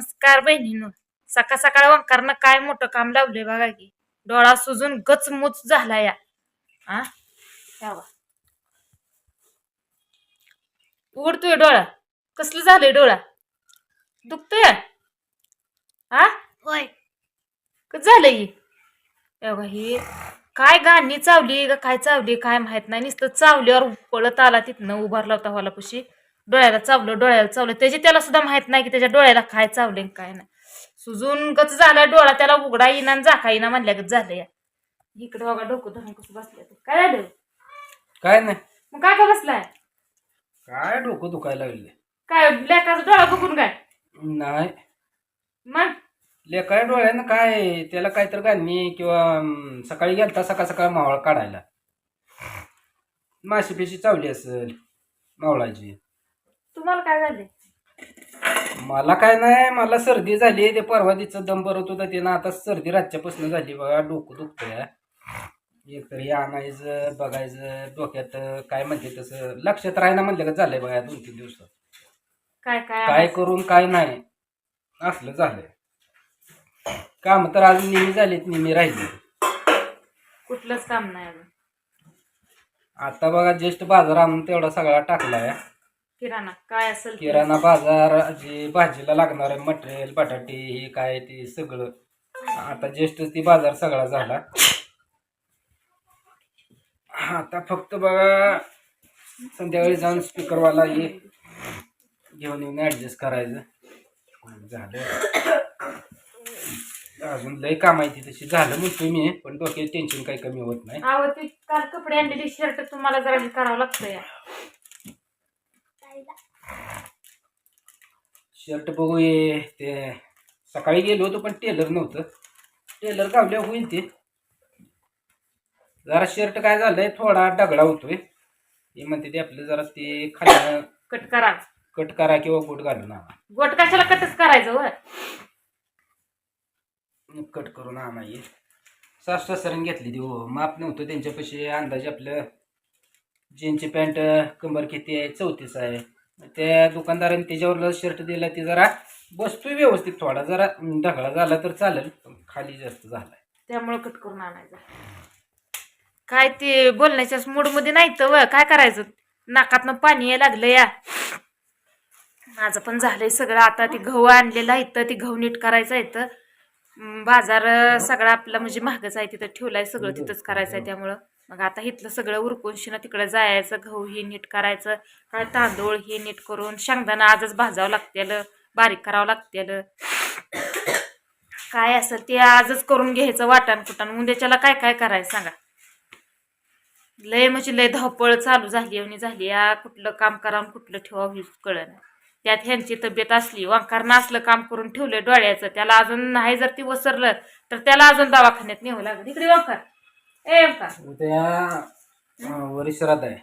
नमस्कार बहिणीनो. सकाळ सकाळ वंकारनं काय मोठं काम लावलंय बघा की. डोळा सुजून गचमुच झाला या. यावा. उघडतोय डोळा. कसलं झालंय डोळा? दुखतोय? आ? होय. कसं झालंय ही? हे बघा ही. काय गाणी चावली का काय चावली? काय माहीत नाही. नुसतं चावल्यावर पळत आला तिथनं. उभारला होता वालापाशी डोळ्याला चावलं डोळ्याला चावलं. त्याची त्याला सुद्धा माहीत नाही की त्याच्या डोळ्याला काय चावले काय नाही. सुजून गच झाला डोळा त्याला उघडा येईना आणि झाका येईना म्हणल्या गत झालं या. इकडे बघा डोकं धरून कसं बसलं. काय झालं? काय नाही. मग काय का बसलाय? काय डोकं दुखायला लागले काय लेकाचा डोळा बघून काय? नाही. मग? लेकाय डोळ्यानं काय त्याला काहीतरी गाणी किंवा अं, सकाळी गेलता सकाळ सकाळ मावळ काढायला. माशी पेशी चावली असेल मावळाची. तुम्हाला काय झालंय? मला काय नाही मला सर्दी झाली ते परवा दिवचं दम भरत होता ते ना आता सर्दी रातच्यापासून झाली बघा डोकं दुखतंय. एक तरी आणायचं बघायचं डोक्यात काय म्हणते तसं लक्षात राहायला म्हणलं का झालंय बघा दोन तीन दिवसात. काय काय काय करून काय नाही असलं झालंय. काम तर अजून नेहमी झालीत नेहमी राहिले. कुठलंच काम नाही अजून. आता बघा ज्येष्ठ बाजार आणून तेवढा सगळा टाकलाय. किराणा काय असेल ते. किराणा बाजार जे भाजीला लागणार आहे मटेरियल बटाटे हे काय ते सगळं. आता ज्येष्ठ ती बाजार सगळा झाला. आता फक्त बघा संध्याकाळी जाऊन स्पीकरवाला हे घेऊन येऊन ऍडजस्ट करायचं. झालं. अजून लय काम आहे ती तशी झालं म्हणतोय मी पण डोक्यात टेन्शन काही कमी होत नाही. अहो ती काल कपडे आणलेली शर्ट तुम्हाला जरा हे करावं लागतं या. शर्ट बघू ये ते सकाळी गेलो होतो पण टेलर नव्हतं. टेलर गावल्या होईल ते. जरा शर्ट काय झालंय थोडा डगळा होतोय. हे म्हणते ते आपलं जरा ते खाली कट करा. कट करा किंवा गोट घालून आणा गोट कशाला कटच करायचं व? कट करून आणा ये सासरा सरण घेतली ती हो. माप नव्हतं त्यांच्यापाशी. अंदाजे आपलं जीनची पॅन्ट कंबर किती आहे? चौतीस आहे. त्या दुकानदाराने त्याच्यावर शर्ट दिला ते जरा बसतोय व्यवस्थित थोडा. जरा ढगळा झाला तर चालेल पण खाली जास्त झालाय. त्यामुळं कट करून आणायचं. काय ते बोलण्याच्याच मूडमध्ये नाही तर व काय करायचं? नाकातनं पाणी यायला लागलं या. माझं पण झालंय सगळं. आता ते गहू आणलेलं आहे तर ते गहू नीट करायचं आहे तर बाजार अं, सगळा आपला म्हणजे महागच आहे. तिथं ठेवलाय सगळं. तिथंच करायचं आहे त्यामुळं. मग आता इथलं सगळं उरकून ना तिकडं जायचं गहू हे नीट करायचं काय तांदूळ हे नीट करून शेंगदाणा आजच भाजावं लागतेल बारीक करावं लागतेल. काय असेल ते आजच करून घ्यायचं वाटण कुटण. उद्याच्याला काय काय करायचं सांगा. लय म्हणजे लय धावपळ चालू झाली आणि झाली. या कुठलं काम करा आणि कुठलं ठेवावं हेच कळलं नाही त्यात ह्यांची तब्येत असली वांकारनं असलं काम करून ठेवलं डोळ्याचं. त्याला अजून नाही जर ती वसरलं तर त्याला अजून दवाखान्यात नेवं लागलं. इकडे वंकार वांकार. उद्या अं, वरिश्राद्ध आहे.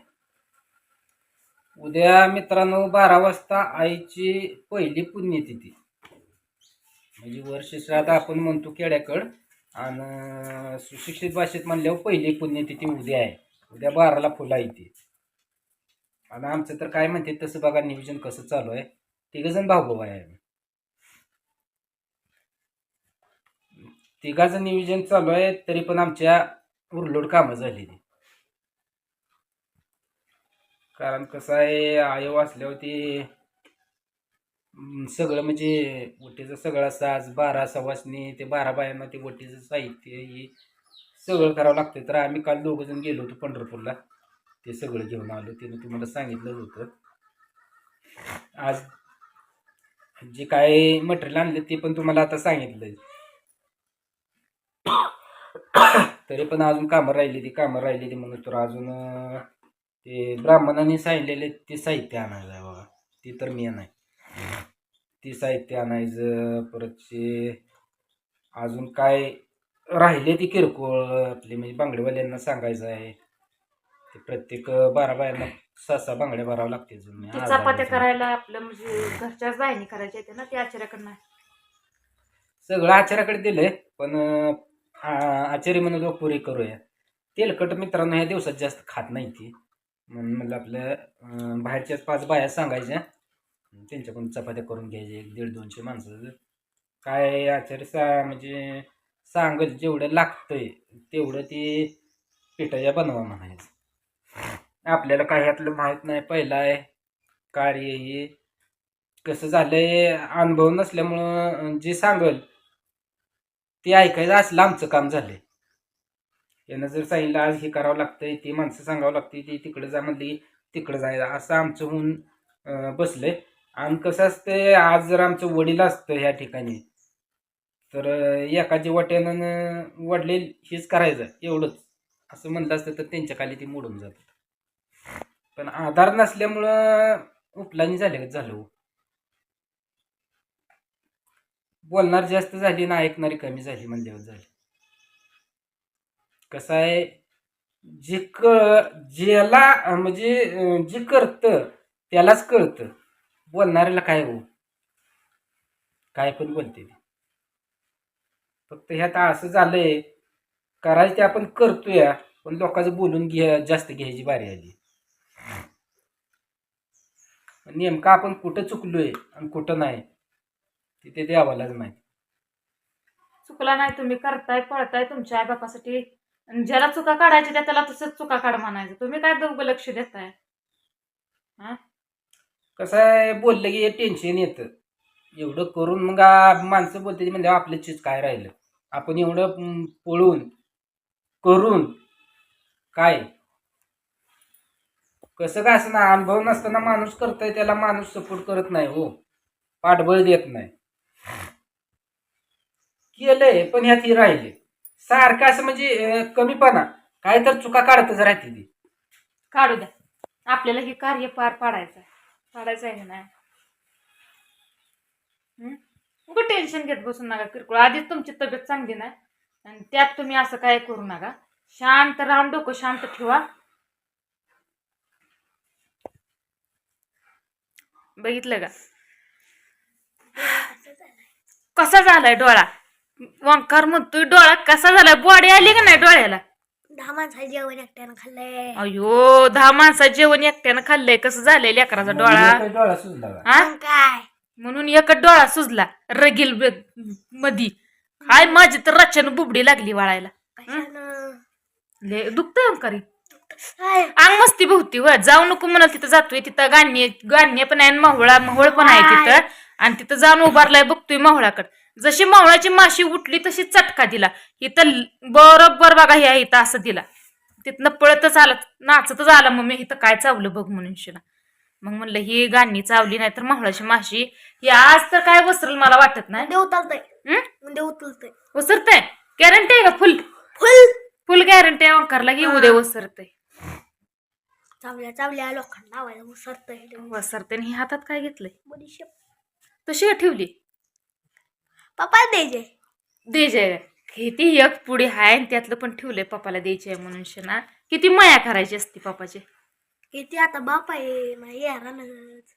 उद्या मित्रांनो बारा वाजता आईची पहिली पुण्यतिथी. म्हणजे वर्ष श्राद्ध आपण म्हणतो केड्याकड आणि सुशिक्षित भाषेत म्हणल्यावर पहिली पुण्यतिथी उद्या आहे. उद्या बाराला फुला येते आणि आमचं तर काय म्हणते तसं बघा नियोजन कसं चालू आहे. तिघजण भाऊ आहे. तिघाचं नियोजन चालू आहे तरी पण आमच्या उरलोड कामं झालेली. कारण कसं आहे आयो वाचल्यावरती सगळं म्हणजे वटीचं सगळं साज बारा सवासनी ते बारा बायांना ते वटीचं साहित्य हे सगळं करावं लागतं तर आम्ही काल दोघं जण गेलो होतो पंढरपूरला. ते सगळं घेऊन आलो. त्यानं तुम्हाला सांगितलं होतं. आज जे काय मटेरियल आणलं ते पण तुम्हाला आता सांगितलं तरी पण अजून कामं राहिली ती कामं राहिली ती म्हणून तर अजून ते ब्राह्मणांनी सांगितलेले ते साहित्य आणायचं आहे बघा ते तर मी नाही ते साहित्य आणायचं परत ते अजून काय राहिले ती किरकोळ आपले म्हणजे बांगडेवाल्यांना सांगायचं आहे. ते प्रत्येक बारा बायांना सहा सहा बांगड्या भरावं लागते ते चपात्या. करायला आपलं म्हणजे घरच्याच करायच्या येते ना ते आचार्याकडनं सगळं आचार्याकडे दिलंय पण आचारी म्हणून लोक पुरी करूया. तेलकट मित्रांनो ह्या दिवसात जास्त खात नाही ती. म्हणून म्हणलं आपलं बाहेरच्याच पाच बाया सांगायच्या. त्यांच्याकडून चपात्या करून घ्यायच्या एक दीड दोनशे माणसं काय आचार्य सा म्हणजे सांगल जेवढं लागतंय तेवढं ते पिठाच्या बनवा म्हणायचं. आपल्याला काय ह्यातलं माहीत नाही पहिला आहे कार्य हे. कसं झालंय अनुभव नसल्यामुळं जे सांगल ते ऐकायचं असलं आमचं काम झालंय. यानं जर सांगितलं आज हे करावं लागतंय ती माणसं सांगावं लागते ती तिकडे जा म्हणली तिकडे जायला. असं आमचं होऊन बसलंय. आणि कसं असतंय आज जर आमचं वडील असतं ह्या ठिकाणी तर एकाच्या वाट्यानं वडलेल हेच करायचं एवढंच. असं म्हणलं असतं तर त्यांच्या खाली ते मोडून जातात. पण आधार नसल्यामुळं उपलानी झाले झालं हो. बोलणार जास्त झाली ना ऐकणारी कमी झाली म्हणल्यावर झाली. कसं आहे? जे क ज्याला म्हणजे जे करतं त्यालाच कळतं. बोलणाऱ्याला काय हो? काय पण बोलते ते. फक्त ह्यात असं झालंय करायचं ते आपण करतोय पण लोकांचं बोलून घ्या जास्त घ्यायची बारी आली. नेमकं आपण कुठं चुकलोय आणि कुठं नाही? तिथे द्यावालाच माहिती. चुकला नाही तुम्ही करताय पळताय तुमच्या आईबापासाठी. आणि ज्याला चुका काढायच्या त्या त्याला तसंच चुका काढ म्हणायचं. तुम्ही काय दोघं लक्ष देताय? कसं आहे बोललं की टेन्शन येतं. एवढं करून मग आ- माणसं बोलते म्हणजे आपल्या चीज काय राहिलं? आपण एवढं पळून करून काय? कसं काय असं ना अनुभव नसताना माणूस करतोय त्याला माणूस सपोर्ट करत नाही हो. पाठबळ देत नाही. केलंय पण ह्यात ही राहिले. सारखं असं म्हणजे अं, कमीपणा. काय तर चुका काढतच राहते ती. काढू द्या. आपल्याला हे कार्य पार पाडायचं आहे पाडायचं आहे का नाही? उगं टेन्शन घेत बसू नका किरकोळ. आधीच तुमची तब्येत चांगली नाही. आणि त्यात तुम्ही असं काय करू नका. शांत राहून डोकं शांत ठेवा. बघितलं का? कसा झालाय डोळा? वंकार म्हणतोय डोळा कसा झालाय? बॉडी आली का नाही डोळ्याला? दहा माणसाचं जेवण एकट्यानं खाल्लंय. अयो दहा माणसाचं जेवण एकट्यानं खाल्लंय. कसं झालंय लेकराचा डोळा? मग डोळा सुजला का? हा? मग काय? म्हणून एक डोळा सुजला रगील मधी. हाय माझी तर रच्यानं बुबडी लागली वाळायला. कशानं? ओंकारी हाय, अंग मस्ती भोवती व जाऊ नको म्हणत तिथं जातोय. तिथं गाण्य गाण्य पण आहे आणि माहुळा माहुळ पण आहे तिथं. आणि तिथं जाऊन उभारलाय बघतोय माहुळाकडे. जशी माहुळाची माशी उठली तशी चटका दिला. इथं बरोबर बघा हे आहे इथं असं दिला. तिथनं पळतच आला नाचतच आला. मग मी इथं काय चावलं बघ म्हणून शिना मग म्हणलं ही गाणी चावली नाही तर माहुळाची माशी ही आज तर काय वसरल मला वाटत नाही? उद्या उतरतय. वसरतंय गॅरंटी आहे का फुल? फुल. फुल गॅरंटी आहे ओंकारला की उद्या वसरतंय चावल्या चावल्या लोखंड लावायला उसरतय वसरते आणि हे हातात काय घेतलंय? बडीशेप. तशी ठेवली? पप्पा द्यायचे. द्यायचे. किती एक पुढे आहे आणि त्यातलं पण ठेवलंय पप्पाला द्यायची म्हणून शना किती माया करायची असती पप्पाची. किती आता बाप आहे माझ्या यारानच